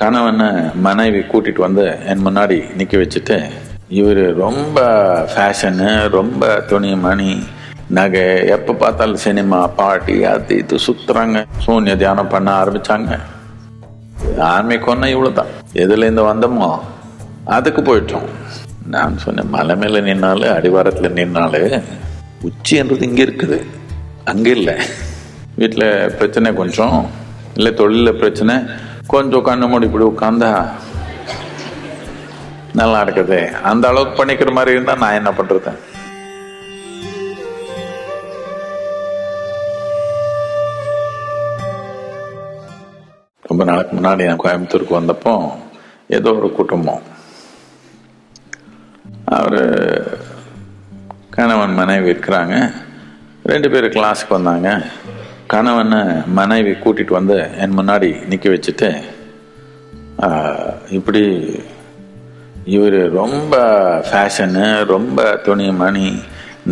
கணவனை மனைவி கூட்டிட்டு வந்து என் முன்னாடி நிக்க வச்சுட்டு இவர் ரொம்ப ஃபேஷனு ரொம்ப துணி மணி நகை எப்போ பார்த்தாலும் சினிமா பாட்டி அது இது சுத்துறாங்க. சூன்ய தியானம் பண்ண ஆரம்பிச்சாங்க. ஆன்மீகம்னா இவ்வளவுதான். எதுல இருந்து வந்தோமோ அதுக்கு போயிட்டோம். நான் சொன்னேன் மலை மேல நின்னாலும் அடிவாரத்துல நின்னாலும் உச்சின்றது இங்க இருக்குது. அங்க இல்லை. வீட்டில் பிரச்சனை கொஞ்சம். இல்லை தொழிலில் பிரச்சனை. கொஞ்சம் கண்ணு மூடி இப்படி உட்காந்தா நல்லா இருக்குது. அந்த அளவுக்கு பண்ணிக்கிற மாதிரி இருந்தா நான் என்ன பண்றது? ரொம்ப நாளுக்கு முன்னாடி நான் கோயம்புத்தூருக்கு வந்தப்போ ஏதோ ஒரு குடும்பம். அவர் கணவன் மனைவி இருக்கிறாங்க. ரெண்டு பேர் கிளாஸுக்கு வந்தாங்க. கணவனை மனைவி கூட்டிட்டு வந்து என் முன்னாடி நிற்க வச்சுட்டு இப்படி இவர் ரொம்ப ஃபேஷனு ரொம்ப துணி மணி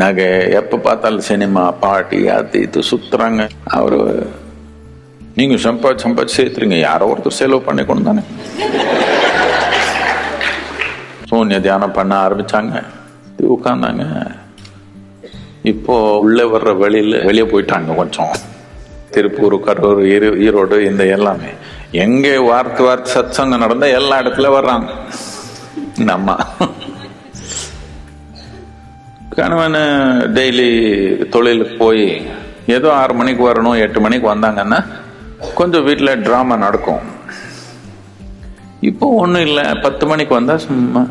நகை எப்போ பார்த்தாலும் சினிமா பாட்டி அது இது சுற்றுறாங்க அவர் நீங்கள் சம்பாதி சம்பாதிச்சு சேர்த்துருங்க. யாரோ ஒருத்தர் செலவு பண்ணி தானே? சூன்ய தியானம் பண்ண ஆரம்பித்தாங்க இது உட்காந்தாங்க. இப்போ உள்ளே வர்ற வழியில் வெளியே போயிட்டாங்க கொஞ்சம். திருப்பூர் கரூர் ஈரோ ஈரோடு இந்த எல்லாமே. எங்கே வார்த்து வார்த்து சத்சங்கம் நடந்தா எல்லா இடத்துல வர்றாங்க. நம்ம கணவன் டெய்லி தொழிலுக்கு போய் ஏதோ ஆறு மணிக்கு வரணும் எட்டு மணிக்கு வந்தாங்கன்னா கொஞ்சம் வீட்டில் ட்ராமா நடக்கும். இப்போ ஒன்றும் இல்லை. பத்து மணிக்கு வந்தா சும்மா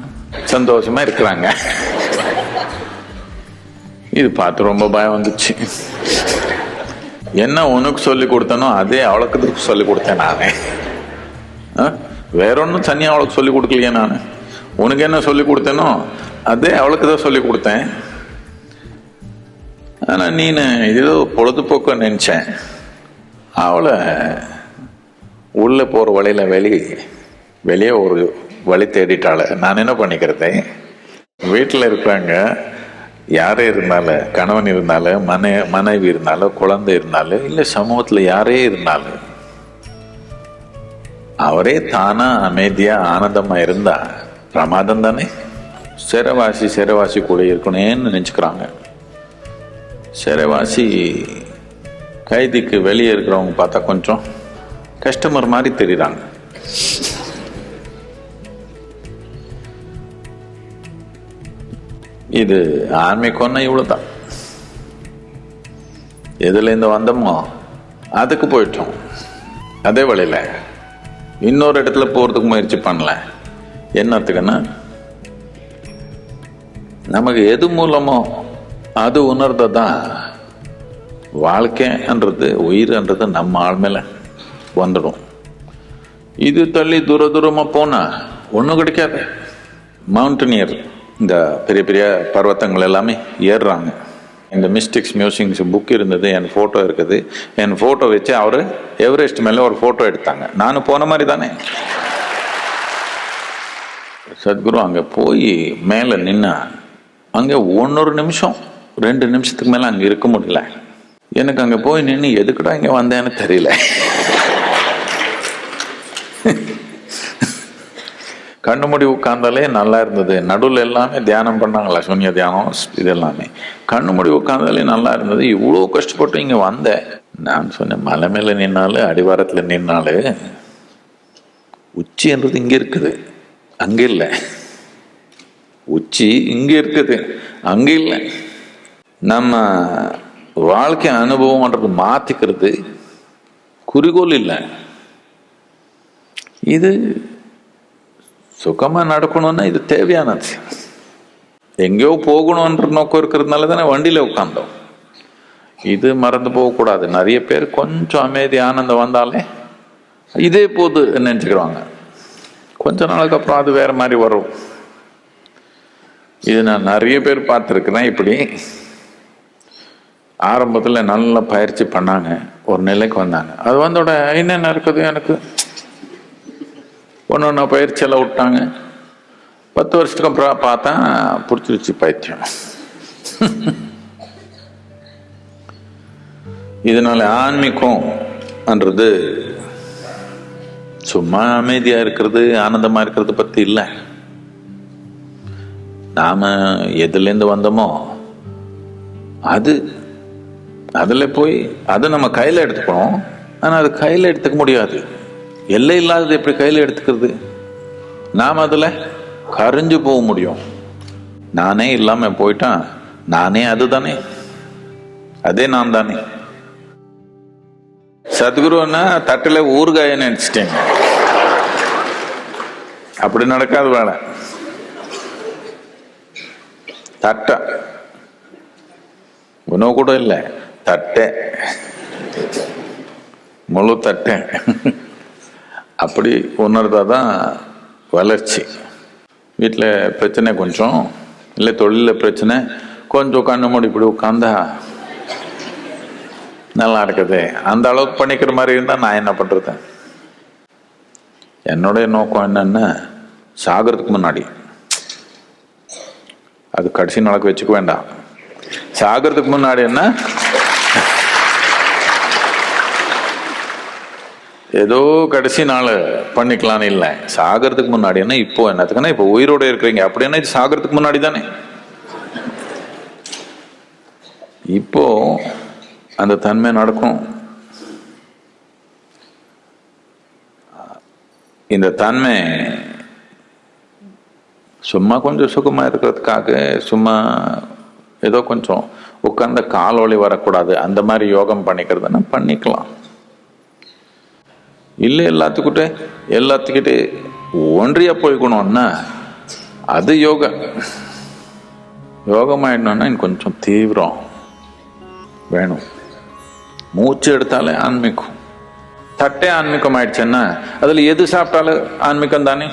சந்தோஷமா இருக்கிறாங்க. இது பார்த்து ரொம்ப பயம் வந்துச்சு. என்ன உனக்கு சொல்லி கொடுத்தனோ அதே அவளுக்கு சொல்லி கொடுத்தேன் நானே. ஆ? வேற ஒன்றும் தனியாக அவளுக்கு சொல்லி கொடுக்கலையே நான். உனக்கு என்ன சொல்லி கொடுத்தேனோ அதே அவளுக்கு தான் சொல்லி கொடுத்தேன். ஆனால் நீ ஏதோ பொழுதுபோக்க நினச்சேன். அவளை உள்ளே போகிற வழியில் வெளி வெளியே ஒரு வழி தேடிட்டாள. நான் என்ன பண்ணிக்கிறதே? வீட்டில் இருக்கிறாங்க. யாரே இருந்தாலும் கணவன் இருந்தாலும் மனை மனைவி இருந்தாலும் குழந்தை இருந்தாலும் இல்லை சமூகத்தில் யாரே இருந்தாலும் அவரே தானா அமைதியா ஆனந்தமா இருந்தா பிரமாதம் தானே? சிறைவாசி சிறைவாசி கூட இருக்கணும்னு நினச்சிக்கிறாங்க. சிறைவாசி கைதிக்கு வெளியே இருக்கிறவங்க பார்த்தா கொஞ்சம் கஸ்டமர் மாதிரி தெரியுறாங்க. இது ஆன்மீகம்னா இவ்வளோ தான் எதுலேருந்து வந்தோமோ அதுக்கு போயிட்டோம். அதே வழியில இன்னொரு இடத்துல போகிறதுக்கு முயற்சி பண்ணல. என்னத்துக்குன்னா நமக்கு எது மூலமோ அது உணர்ந்ததான் வாழ்க்கைன்றது உயிர்ன்றது நம்ம ஆள் மேலே வந்துடும். இது தள்ளி தூர தூரமாக போனால் ஒன்றும் கிடைக்காது. மவுண்டனியர் இந்த பெரிய பெரிய பர்வத்தங்கள் எல்லாமே ஏறுறாங்க. இந்த மிஸ்டிக்ஸ் மியூசிக்ஸ் புக் இருந்தது என் ஃபோட்டோ இருக்குது. என் ஃபோட்டோ வச்சு அவர் எவரெஸ்ட் மேலே ஒரு ஃபோட்டோ எடுத்தாங்க. நானும் போன மாதிரி தானே. சத்குரு அங்கே போய் மேலே நின்னா அங்கே ஒன்னொரு நிமிஷம் ரெண்டு நிமிஷத்துக்கு மேலே அங்கே இருக்க முடியல. எனக்கு அங்கே போய் நின்று எதுக்குடா இங்கே வந்தேன்னு தெரியல. கண்ணு மூடி உட்கார்ந்தாலே நல்லா இருந்தது. நடுவில் எல்லாமே தியானம் பண்ணாங்களா சூன்ய தியானம் இது எல்லாமே கண்ணு மூடி உட்கார்ந்தாலே நல்லா இருந்தது. இவ்வளோ கஷ்டப்பட்டு இங்கே வந்தேன் நான் சொன்னேன் மலை மேலே நின்னாலும் அடிவாரத்தில் நின்னாலும் உச்சின்றது இங்கே இருக்குது. அங்கே இல்லை. உச்சி இங்கே இருக்குது. அங்கே இல்லை. நம்ம வாழ்க்கை அனுபவம்ன்றது மாத்திக்கிறது குறிக்கோள் இல்லை. இது சுகமாக நடக்கணும்னா இது தேவையானது. எங்கேயோ போகணுன்ற நோக்கம் இருக்கிறதுனால தானே வண்டியில் உட்காந்தோம் இது மறந்து போகக்கூடாது. நிறைய பேர் கொஞ்சம் அமைதி ஆனந்தம் வந்தாலே இதே போது நினச்சிக்கிறாங்க கொஞ்ச நாளுக்கு அப்புறம் அது வேற மாதிரி வரும். இது நான் நிறைய பேர் பார்த்துருக்குறேன். இப்படி ஆரம்பத்தில் நல்ல பயிற்சி பண்ணாங்க. ஒரு நிலைக்கு வந்தாங்க. அது வந்தோட என்னென்ன இருக்குது எனக்கு? ஒன்று ஒன்று பயிற்சியெல்லாம் விட்டாங்க. பத்து வருஷத்துக்கு அப்புறம் பார்த்தா பிடிச்சிருச்சு பைத்தியம். இதனால ஆன்மீகம்ன்றது சும்மா அமைதியா இருக்கிறது ஆனந்தமா இருக்கிறது பத்தி இல்ல. நாம எதுல இருந்து வந்தோமோ அது அதுல போய் அதை நம்ம கையில எடுத்துக்கணும். ஆனா அது கையில எடுத்துக்க முடியாது. எல்லை இல்லாதது எப்படி கையில் எடுத்துக்கிறது? நாம் அதில் கரைஞ்சு போக முடியும். நானே இல்லாமல் போயிட்டான். நானே அதுதானே. அதே நான் தானே. சத்குருன்னா தட்டில் ஊறுகாய நினச்சிட்டேங்க அப்படி நடக்காது வேலை. தட்ட. உணவு கூட இல்லை. தட்டை. முழு தட்டை. அப்படி உணர்ந்தாதான் வளர்ச்சி. வீட்டில் பிரச்சனை கொஞ்சம் இல்லை தொழிலில் பிரச்சனை கொஞ்சம் கண்ணு மூடி இப்படி உட்காந்தா நல்லா இருக்குது அந்த அளவுக்கு பண்ணிக்கிற மாதிரி இருந்தால் நான் என்ன பண்ணுறது என்னுடைய நோக்கம் என்னென்னா சாகிறதுக்கு முன்னாடி. அது கடைசி நாளுக்கு வச்சுக்க வேண்டாம். சாகிறதுக்கு முன்னாடி என்ன? ஏதோ கடைசி நாள் பண்ணிக்கலாம்னு இல்லை. சாகிறதுக்கு முன்னாடி என்ன இப்போ என்னத்துக்குன்னா இப்போ உயிரோட இருக்கிறீங்க. அப்படின்னா இது சாகிறதுக்கு முன்னாடி தானே? இப்போ அந்த தன்மை நடக்கும். இந்த தன்மை சும்மா கொஞ்சம் சுகமாக இருக்கிறதுக்காக சும்மா ஏதோ கொஞ்சம் உட்கார்ந்த கால் வரக்கூடாது. அந்த மாதிரி யோகம் பண்ணிக்கிறதுனா பண்ணிக்கலாம். இல்லை எல்லாத்துக்கிட்ட எல்லாத்துக்கிட்டே ஒன்றியா போய்க்கணும்னா அது யோகா. யோகம் ஆயிடணும்னா இன்னும் கொஞ்சம் தீவிரம் வேணும். மூச்சு எடுத்தாலே ஆன்மீகம். தட்டே ஆன்மீகம் ஆயிடுச்சுன்னா அதில் எது சாப்பிட்டாலும் ஆன்மீகம் தானே?